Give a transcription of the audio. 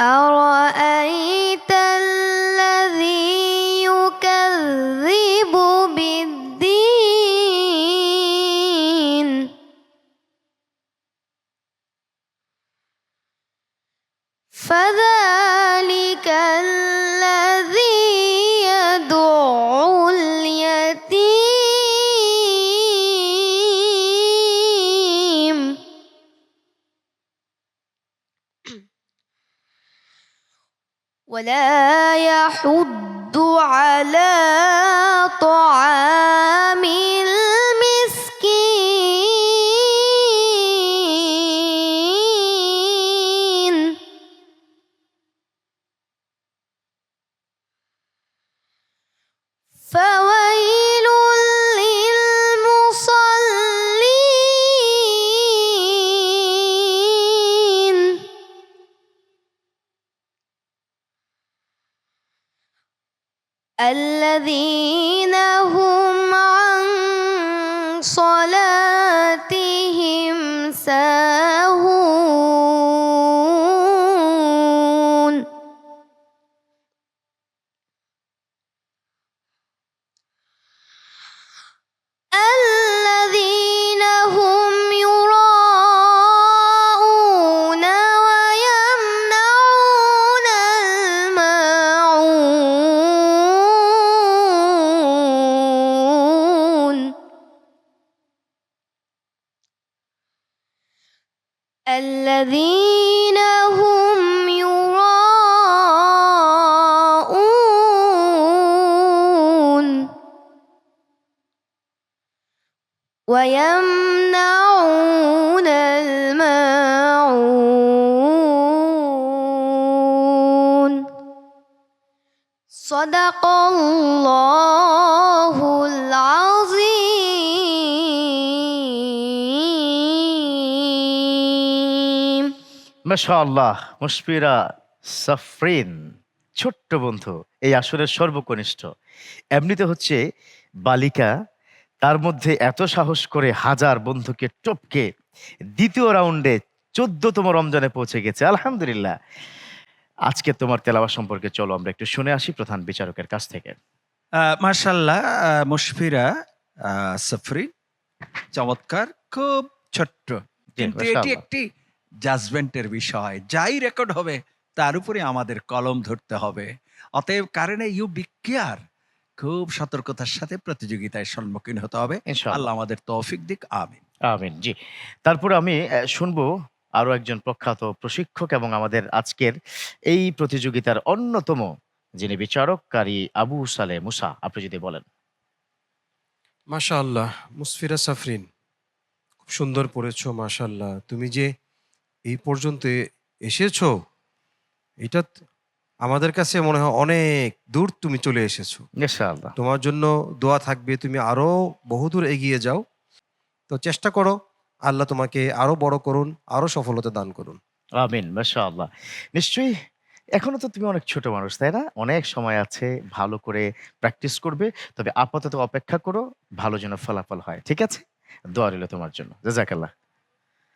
أرأيت الذي يكذب بالدين؟ فذلك ولا يحض على طعام الذين الذين هم يراءون ويمنعون الماعون. صدق الله العظيم. মাশাআল্লাহ মুশফিরা সাফরিন ছোট্ট বন্ধু এই আসরের সর্বকনিষ্ঠ। এমনিতে হচ্ছে বালিকা তার মধ্যে এত সাহস করে হাজার বন্ধুকে টপকে দ্বিতীয় রাউন্ডে চোদ্দতম রমজানে পৌঁছে গেছে আলহামদুলিল্লাহ। আজকে তোমার তেলাওয়া সম্পর্কে চলো আমরা একটু শুনে আসি প্রধান বিচারকের কাছ থেকে। মার্শাল্লাহ মুশফিরা সফরিন চমৎকার খুব ছোট্ট। কিন্তু এটি একটি জাজমেন্টের বিষয়। যাই রেকর্ড হবে তার উপরে আমাদের কলম ধরতে হবে। অতএব কারণে ইউ বি কেয়ার খুব সতর্কতার সাথে প্রতিযোগিতায় সম্মুখীন হতে হবে। ইনশাআল্লাহ আল্লাহ আমাদের তৌফিক দিক। আমিন। আমিন জি। তারপর আমি শুনব আরও একজন প্রখ্যাত প্রশিক্ষক এবং আমাদের আজকের এই প্রতিযোগিতার অন্যতম যিনি বিচারক কারি আবু সালে মুসা। আপনি যদি বলেন। মাশাআল্লাহ মুসফিরা সাফরিন খুব সুন্দর পড়েছো মাশাআল্লাহ। তুমি যে এই পর্যন্ত এসেছ? এটা আমাদের কাছে মনে হয় অনেক দূর তুমি চলে এসেছ। তোমার জন্য দোয়া থাকবে তুমি আরও বহুদূর এগিয়ে যাও। তো চেষ্টা করো আল্লাহ তোমাকে আরও বড় করুন আরও সফলতা দান করুন। আমিন মাশাআল্লাহ। নিশ্চয়ই এখনও তো তুমি অনেক ছোট মানুষ তাই না? অনেক সময় আছে ভালো করে প্র্যাকটিস করবে তবে আপাতত অপেক্ষা করো ভালো যেন ফলাফল হয় ঠিক আছে? দোয়া রইল তোমার জন্য। জাজাকাল্লাহ